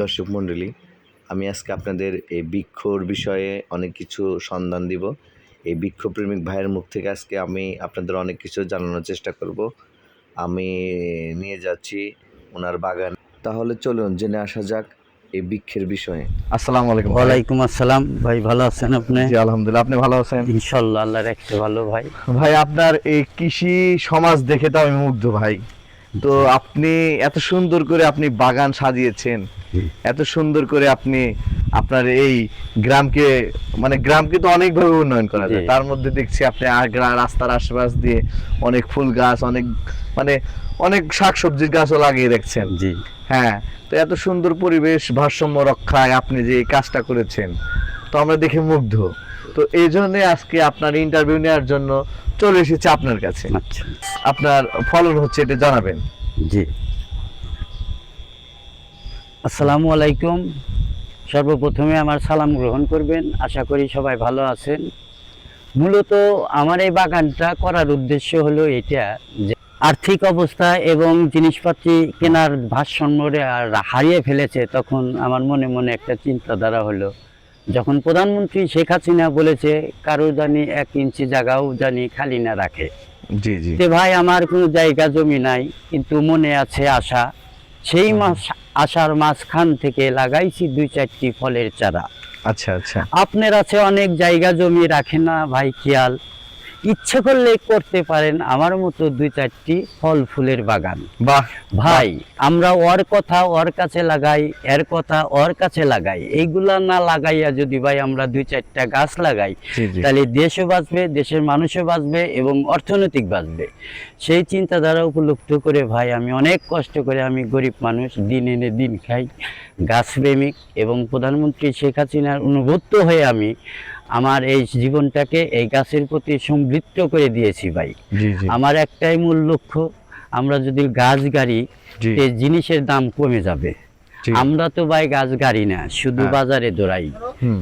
দর্শক মণ্ডলী আমি আজকে আপনাদের এই বৃক্ষর বিষয়ে অনেক কিছু সন্ধান দিব। এই বৃক্ষপ্রেমিক ভাইয়ের মুখ থেকে আজকে আমি আপনাদের অনেক কিছু জানানোর চেষ্টা করব। আমি নিয়ে যাচ্ছি ওনার বাগান। তাহলে চলুন জেনে আসা যাক এই বৃক্ষের বিষয়ে। আসসালামু আলাইকুম ওয়ালাইকুম আসসালাম। ভাই ভালো আছেন আপনি? জি আলহামদুলিল্লাহ। আপনি ভালো আছেন? ইনশাল্লাহ আল্লাহ রাখতে ভালো ভাই। ভাই আপনার এই কৃষি সমাজ দেখে তো আমি মুগ্ধ ভাই। তো আপনি এত সুন্দর করে আপনি বাগান সাজিয়েছেন। এত সুন্দর করে আপনি আপনার এই গ্রামকে মানে গ্রামকে তো অনেকভাবে উন্নয়ন করা যায়। তার মধ্যে দেখছি আপনি আগ্রা রাস্তার আশেপাশ দিয়ে অনেক ফুল গাছ অনেক মানে অনেক শাকসবজির গাছও লাগিয়ে রাখছেন। জি। হ্যাঁ তো এত সুন্দর পরিবেশ ভারসাম্য রক্ষায় আপনি যে এই কাজটা করেছেন তো আমরা দেখে মুগ্ধ। তো এই জন্য আজকে আপনার ইন্টারভিউ নেওয়ার জন্য চলে এসেছে আপনার কাছে। আচ্ছা। আপনার ফলন হচ্ছে এটা জানাবেন। জি। আসসালামু আলাইকুম। সর্বপ্রথমে আমার সালাম গ্রহণ করবেন। আশা করি সবাই ভালো আছেন। মূলত আমার এই বাগানটা করার উদ্দেশ্য হলো এটা যে আর্থিক অবস্থা এবং জিনিসপাতি কেনার ভারসাম্যরে আর হারিয়ে ফেলেছে তখন আমার মনে মনে একটা চিন্তাধারা হলো যখন প্রধানমন্ত্রী শেখ হাসিনা বলেছে কারও জানি এক ইঞ্চি জায়গাও জানি খালি না রাখে। জি জি। ভাই আমার কোনো জায়গা জমি নাই কিন্তু মনে আছে আশা। সেই মাস আশার মাঝখান থেকে লাগাইছি দুই চারটি ফলের চারা। আচ্ছা আচ্ছা। আপনার আছে অনেক জায়গা জমি রাখে না ভাই খেয়াল? ইচ্ছে করলে করতে পারেন আমার মতো দুই চারটি ফল ফুলের বাগান। বাহ ভাই আমরা ওর কথা ওর কাছে লাগাই এর কথা ওর কাছে লাগাই। এইগুলা না লাগাইয়া যদি ভাই আমরা দুই চারটা গাছ লাগাই তাহলে দেশও বাঁচবে দেশের মানুষও বাঁচবে এবং অর্থনৈতিক বাঁচবে। সেই চিন্তাধারা উপলব্ধ করে ভাই আমি অনেক কষ্ট করে আমি গরিব মানুষ দিন এনে দিন খাই। গাছ প্রেমিক এবং প্রধানমন্ত্রী শেখ হাসিনার অনুভূত হয়ে আমি আমার এই জীবনটাকে এই গাছের প্রতি সমৃদ্ধ করে দিয়েছি ভাই। আমার একটাই মূল লক্ষ্য আমরা যদি গাছ গাড়ি জিনিসের দাম কমে যাবে। আমরা তো ভাই গাছ গাড়ি না শুধু হ্যাঁ। বাজারে দৌড়াই।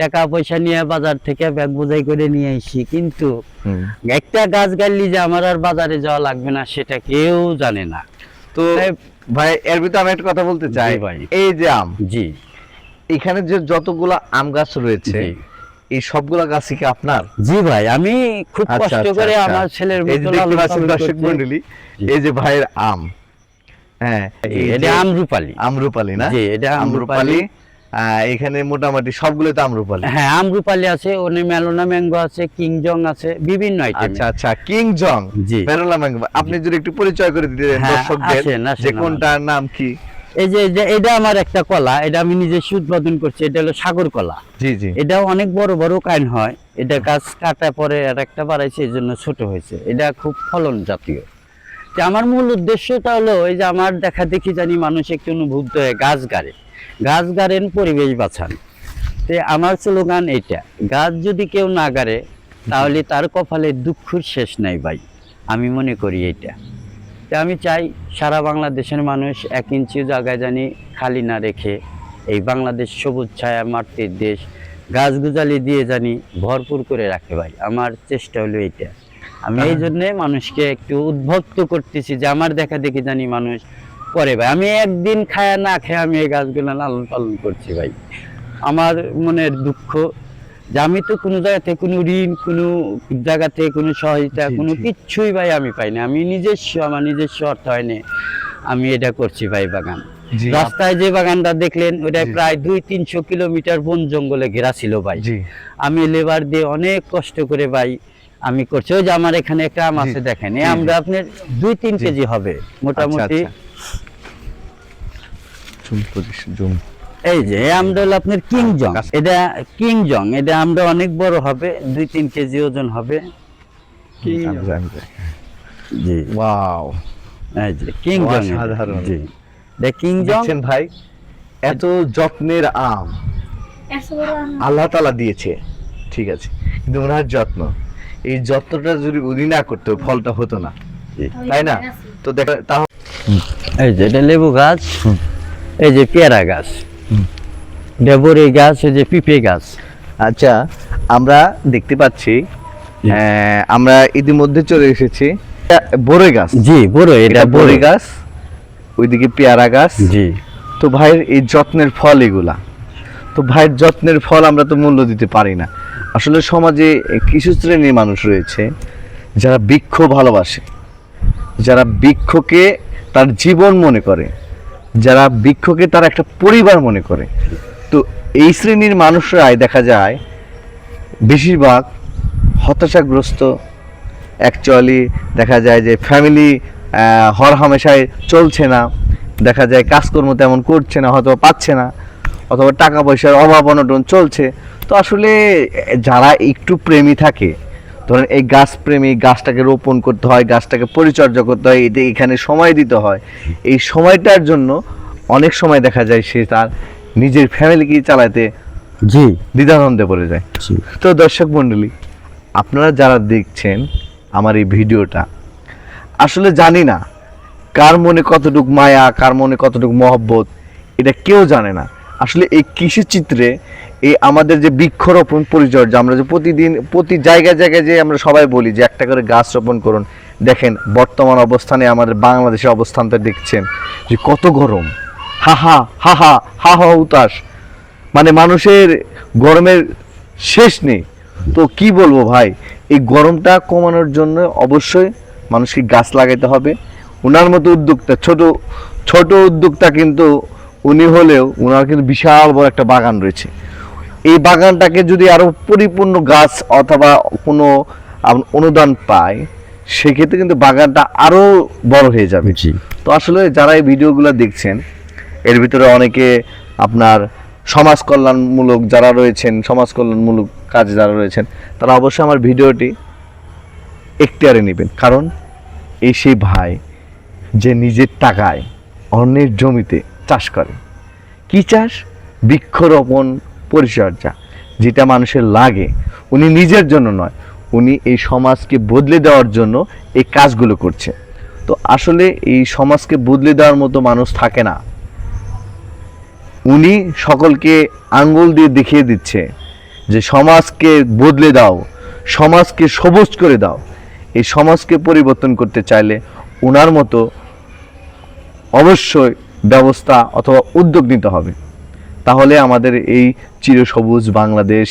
টাকা পয়সা নিয়ে বাজার থেকে ব্যাগ বোঝাই করে নিয়ে আসি কিন্তু একটা গাছ গাড়লি যে আমার আর বাজারে যাওয়া লাগবে না সেটা কেউ জানে না। তো ভাই এর ভিতরে আমি একটা কথা বলতে চাই। ভাই। এই যে আম জি। এখানে যে যতগুলা আম গাছ রয়েছে এই সবগুলা গাছই কি আপনার? জি ভাই আমি খুব আচ্ছা, কষ্ট আচ্ছা, করে আচ্ছা। আমার ছেলের দর্শক মন্ডলী এই যে ভাইয়ের আম। হ্যাঁ এটা আমরুপালি। আমরুপালি না? জি এটা আমরুপালি। এখানে মোটামুটি সবগুলো তো আমরুপালি। হ্যাঁ আমরুপালি আছে ওনে মেলোনা ম্যাঙ্গো আছে কিংজং আছে বিভিন্ন আইটেম আচ্ছা আচ্ছা কিং জং। প্যারোলা ম্যাঙ্গো। আপনি যদি একটু পরিচয় করে দিতেন হ্যাঁ, দর্শকদের যে কোনটার নাম কি? এই যে যে এটা আমার একটা কলা এটা আমি নিজস্ব উৎপাদন করছি এটা হলো সাগর কলা। জি জি। এটাও অনেক বড় বড় কাইন হয় এটা গাছ কাটা পরে আর একটা বাড়াইছে এই জন্য ছোট হয়েছে। এটা খুব ফলন জাতীয়। তো আমার মূল উদ্দেশ্যটা হলো এই যে আমার দেখা দেখি জানি মানুষ একটু অনুভূত হয়ে গাছ গাড়ে। গাছ গাড়েন পরিবেশ বাঁচান। তো আমার স্লোগান এইটা গাছ যদি কেউ না গাড়ে তাহলে তার কপালে দুঃখর শেষ নাই ভাই। আমি মনে করি এইটা। তো আমি চাই সারা বাংলাদেশের মানুষ এক ইঞ্চি জায়গায় জানি খালি না রেখে এই বাংলাদেশ সবুজ ছায়া মাটির দেশ গাছগুজালি দিয়ে জানি ভরপুর করে রাখে ভাই। আমার চেষ্টা হলো এইটা। আমি এই জন্যে মানুষকে একটু উদ্ভক্ত করতেছি যে আমার দেখা দেখি জানি মানুষ করে ভাই। আমি একদিন খায়া না খেয়ে আমি এই গাছগুলো লালন পালন করছি ভাই। আমার মনের দুঃখ যে আমি তো কোনো জায়গাতে কোনো ঋণ কোনো জায়গাতে কোনো সহায়তা কোনো কিচ্ছুই ভাই আমি পাই না আমি নিজস্ব আমার নিজস্ব অর্থ হয়নি। আমি এটা করছি ভাই বাগান। রাস্তায় যে বাগানটা দেখলেন ওটা প্রায় দুই তিনশো কিলোমিটার বন জঙ্গলে ঘেরা ছিল ভাই। আমি লেবার দিয়ে অনেক কষ্ট করে ভাই আমি করছি। ওই যে আমার এখানে একটা আম আছে দেখেন। আমরা আপনার দুই তিন কেজি হবে মোটামুটি। আচ্ছা, জুম এই যে আমটা হলো আপনার কিংজং গাছ- এটা কিংজং এটা আমরা অনেক বড় হবে দুই তিন কেজি ওজন হবে। জি। ওয়াও। এই যে কিংজং জি এটা। কিংজং ভাই এত যত্নের আম। আল্লাহ তালা দিয়েছে। ঠিক আছে। কিন্তু ওনার যত্ন। এই যত্নটা যদি উনি না করতো ফলটা হতো না। তাই না? তো দেখ তাহলে এই যে এটা লেবু গাছ। এই যে পেয়ারা গাছ। এটা গাছ যে পিঁপে গাছ। আচ্ছা আমরা দেখতে পাচ্ছি আমরা ইতিমধ্যে চলে এসেছি। বড়ই গাছ। জি বড় এটা বড়। গাছ ওইদিকে পেয়ারা গাছ। জি। তো ভাইয়ের এই যত্নের ফল এগুলা। তো ভাইয়ের যত্নের ফল আমরা তো মূল্য দিতে পারি না। আসলে সমাজে কিছু শ্রেণির মানুষ রয়েছে যারা বৃক্ষ ভালোবাসে যারা বৃক্ষকে তার জীবন মনে করে। যারা বৃক্ষকে তার একটা পরিবার মনে করে। তো এই শ্রেণির মানুষরাই দেখা যায় বেশিরভাগ হতাশাগ্রস্ত অ্যাকচুয়ালি দেখা যায় যে ফ্যামিলি হর হামেশায় চলছে না। দেখা যায় কাজকর্ম তেমন করছে না হয়তো পাচ্ছে না, অথবা টাকা পয়সার অভাব অনটন চলছে। তো আসলে যারা একটু প্রেমী থাকে ধরেন এই গাছ প্রেমী গাছটাকে রোপণ করতে হয় গাছটাকে পরিচর্যা করতে হয় এতে এখানে সময় দিতে হয়। এই সময়টার জন্য অনেক সময় দেখা যায় সে তার নিজের ফ্যামিলিকে চালাতে জি। দ্বিধাদ্বন্দ্বে পড়ে যায়। তো দর্শক মণ্ডলী আপনারা যারা দেখছেন আমার এই ভিডিওটা আসলে জানি না কার মনে কতটুক মায়া কার মনে কতটুক মহব্বত এটা কেউ জানে না। আসলে এই কৃষি চিত্রে এই আমাদের যে বৃক্ষরোপণ পরিচর্যা আমরা যে প্রতিদিন, প্রতি জায়গায় জায়গায় যে আমরা সবাই বলি যে একটা করে গাছ রোপণ করুন। দেখেন, বর্তমান অবস্থানে আমাদের বাংলাদেশের অবস্থানটা দেখছেন যে কত গরম। হা হা হা হা হা হা উতাস মানে মানুষের গরমের শেষ নেই। তো কি বলব ভাই? এই গরমটা কমানোর জন্য অবশ্যই মানুষকে গাছ লাগাইতে হবে। ওনার মতো উদ্যোক্তা, ছোট ছোট উদ্যোক্তা কিন্তু উনি হলেও ওনার কিন্তু বিশাল বড় একটা বাগান রয়েছে। এই বাগানটাকে যদি আরও পরিপূর্ণ গাছ অথবা কোনো অনুদান পায় সেক্ষেত্রে কিন্তু বাগানটা আরও বড় হয়ে যাবে। তো আসলে যারা এই ভিডিওগুলো দেখছেন এর ভিতরে অনেকে আপনার সমাজ কল্যাণমূলক যারা রয়েছেন সমাজ কল্যাণমূলক কাজে যারা রয়েছেন তারা অবশ্যই আমার ভিডিওটি এখতিয়ারে নেবেন। কারণ এই সেই ভাই যে নিজের টাকায় অন্যের জমিতে চাষ করে। কি চাষ? বৃক্ষরোপণ পরিচর্যা, যেটা মানুষের লাগে। উনি নিজের জন্য নয়, উনি এই সমাজকে বদলে দেওয়ার জন্য এই কাজগুলো করছে। তো আসলে এই সমাজকে বদলে দেওয়ার মতো মানুষ থাকে না। উনি সকলকে আঙ্গুল দিয়ে দেখিয়ে দিচ্ছে যে সমাজকে বদলে দাও, সমাজকে সবুজ করে দাও। এই সমাজকে পরিবর্তন করতে চাইলে ওনার মতো অবশ্যই ব্যবস্থা অথবা উদ্যোগ নিতে হবে। তাহলে আমাদের এই চিরসবুজ বাংলাদেশ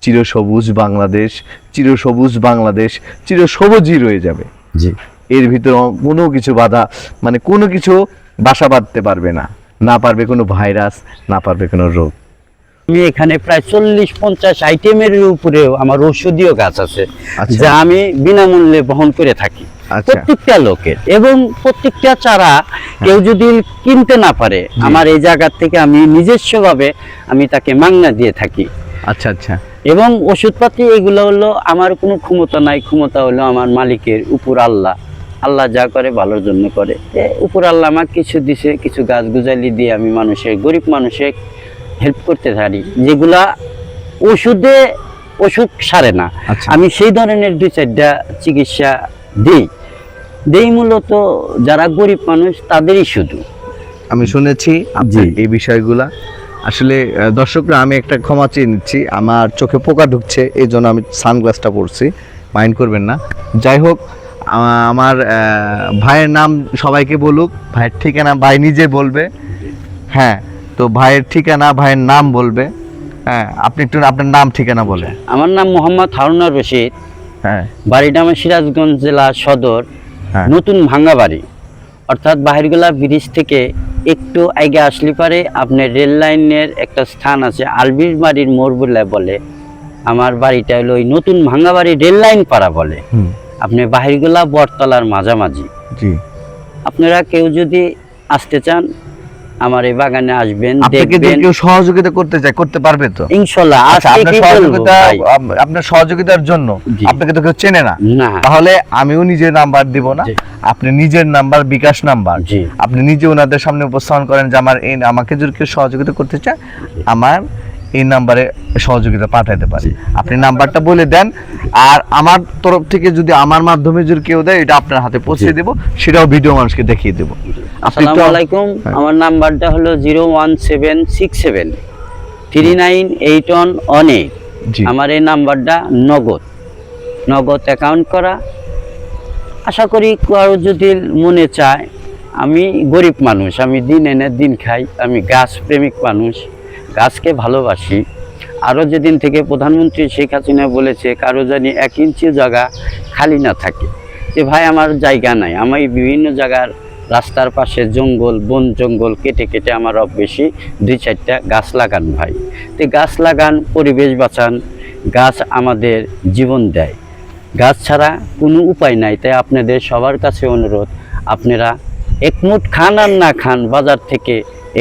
চিরসবুজ বাংলাদেশ চিরসবুজ বাংলাদেশ চিরসবুজই রয়ে যাবে। জি। এর ভিতরে কোনো কিছু বাধা মানে কোনো কিছু বাসা বাঁধতে পারবে না। না পারবে কোনো ভাইরাস না পারবে কোনো রোগ। আমি এখানে প্রায় চল্লিশ পঞ্চাশ আইটেমের উপরেও আমার ঔষধীয় গাছ আছে আচ্ছা। যা আমি বিনামূল্যে বহন করে থাকি। প্রত্যেকটা লোকের। এবং প্রত্যেকটা চারা কেউ যদি কিনতে না পারে আমার এই জায়গার থেকে আমি নিজস্বভাবে আমি তাকে মাংনা দিয়ে থাকি। আচ্ছা আচ্ছা। এবং ওষুধপাতি এগুলো হলো আমার কোনো ক্ষমতা নাই ক্ষমতা হলো আমার মালিকের উপর আল্লাহ। আল্লাহ যা করে ভালোর জন্য করে। উপর আল্লাহ আমাকে কিছু দিছে কিছু গাছ গুজালি দিয়ে আমি মানুষের গরিব মানুষের হেল্প করতে পারি। যেগুলা ওষুধে ওষুধ সারে না। আচ্ছা। আমি সেই ধরনের দুই চারটা চিকিৎসা দিই। দেই মূলত যারা গরিব মানুষ তাদেরই শুধু। আমি শুনেছি। এই বিষয়গুলা। আসলে দর্শকরা আমি একটা ক্ষমা চেয়ে নিচ্ছি। আমার চোখে পোকা ঢুকছে এই জন্য আমি সানগ্লাসটা পরছি। মাইন্ড করবেন না। যাই হোক আমার ভাইয়ের নাম সবাইকে বলুক। ভাইয়ের ঠিকানা ভাই নিজে বলবে। হ্যাঁ তো ভাইয়ের ঠিকানা ভাইয়ের নাম বলবে। হ্যাঁ আপনি একটু আপনার নাম ঠিকানা বলে আমার নাম মোহাম্মদ হারুনা রশিদ। হ্যাঁ। বাড়িটা আমার সিরাজগঞ্জ জেলা সদর হ্যাঁ। নতুন ভাঙ্গা বাড়ি। অর্থাৎ বাহিরগোলা ব্রিজ থেকে একটু আগে আসলে পারে আপনার রেল লাইনের একটা স্থান আছে আলবির বাড়ির মোড় বলে বলে। আমার বাড়িটা হলো ওই নতুন ভাঙ্গা বাড়ি রেল লাইন পাড়া বলে। আপনি বাহিরগোলা বটতলার মাঝামাঝি। আপনারা কেউ যদি আসতে চান আমার এই বাগানে আসবেন আপনাকে যদি কেউ সহযোগিতা করতে চায় করতে পারবে তো? আচ্ছা আপনার সহযোগিতা আপনার সহযোগিতার জন্য আপনাকে তো কেউ চেনে না। না। তাহলে আমিও নিজের নাম্বার দিব না। আপনি নিজের নাম্বার বিকাশ নাম্বার। আপনি নিজে ওনাদের সামনে উপস্থাপন করেন যে আমার এই আমাকে যদি কেউ সহযোগিতা করতে চায় আমার এই নাম্বারে সহযোগিতা পাঠাতে পারি। আপনি নাম্বারটা বলে দেন আর আমার তরফ থেকে যদি আমার মাধ্যমে যদি কেউ দেয় এটা আপনার হাতে পৌঁছে। দেব সেটাও ভিডিও মানুষকে দেখিয়ে দেব। আসসালামু আলাইকুম। হ্যাঁ। আমার নাম্বারটা হলো zero one seven six seven three nine eight one one eight. আমার এই নাম্বারটা নগদ। নগদ অ্যাকাউন্ট করা। আশা করি কারও যদি মনে চায় আমি গরিব মানুষ আমি দিন এনে দিন খাই আমি গাছ প্রেমিক মানুষ। গাছকে ভালোবাসি। আরও যেদিন থেকে প্রধানমন্ত্রী শেখ হাসিনা বলেছে, কারও জানি এক ইঞ্চি জায়গা খালি না থাকে। যে ভাই, আমার জায়গা নাই। আমি বিভিন্ন জায়গার রাস্তার পাশে জঙ্গল, বন জঙ্গল কেটে কেটে আমার অব বেশি দুই চারটা গাছ লাগান ভাই। তো গাছ লাগান, পরিবেশ বাঁচান, গাছ আমাদের জীবন দেয়। গাছ ছাড়া কোনো উপায় নাই। তাই আপনাদের সবার কাছে অনুরোধ, আপনারা একমুট খান আর না খান বাজার থেকে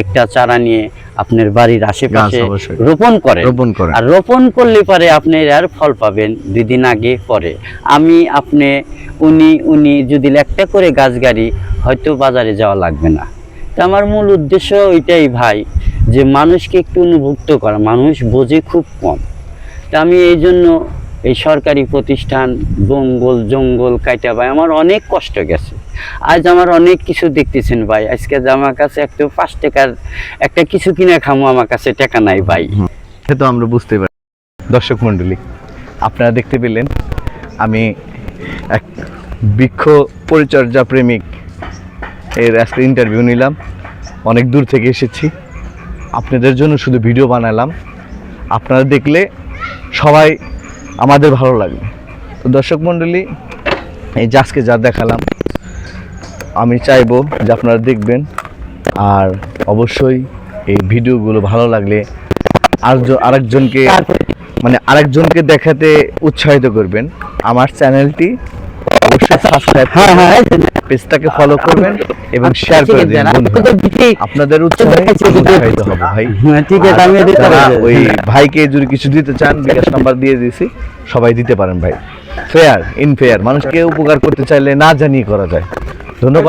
একটা চারা নিয়ে আপনার বাড়ির আশেপাশে রোপণ করে। রোপণ করেন আর রোপণ করলে পরে আপনি এর ফল পাবেন দুই দিন আগে পরে। আমি আপনি উনি উনি যদি একটা করে গাছ গাড়ি হয়তো বাজারে যাওয়া লাগবে না। তা আমার মূল উদ্দেশ্য ওইটাই ভাই যে মানুষকে একটু অনুভুক্ত করা। মানুষ বোঝে খুব কম। তা আমি এই জন্য এই সরকারি প্রতিষ্ঠান বঙ্গল জঙ্গল কাইটা ভাই, আমার অনেক কষ্ট গেছে। আজ আমার অনেক কিছু দেখতেছেন ভাই। আজকে আমার কাছে একটু পাঁচ টাকার একটা কিছু কিনে খামো, আমার কাছে টাকা নাই ভাই। সে তো আমরা বুঝতে পারি। দর্শক মণ্ডলী, আপনারা দেখতে পেলেন, আমি এক বৃক্ষ পরিচর্যা প্রেমিক এর আজকে ইন্টারভিউ নিলাম। অনেক দূর থেকে এসেছি। আপনাদের জন্য শুধু ভিডিও বানালাম। আপনারা দেখলে সবাই আমাদের ভালো লাগবে তো দর্শক মণ্ডলী এই জাজকে যা দেখালাম, আমি চাইব যে আপনারা দেখবেন, আর অবশ্যই এই ভিডিওগুলো ভালো লাগলে আরেকজন আরেকজনকে মানে আরেকজনকে দেখাতে উৎসাহিত করবেন। আমার চ্যানেলটি অবশ্যই সাবস্ক্রাইব হ্যাঁ হ্যাঁ পেজটাকে ফলো করবেন এবং শেয়ার করে দিন আপনাদের উৎসাহে উৎসাহিত হবে ভাই। হ্যাঁ, ঠিক আছে আমি ওই ভাইকে যদি কিছু দিতে চান বিকাশ নাম্বার দিয়ে দিয়েছি সবাই দিতে পারেন ভাই। ফেয়ার ইন ফেয়ার মানুষকে উপকার করতে চাইলে না জানিয়ে করা যায়। ধন্যবাদ।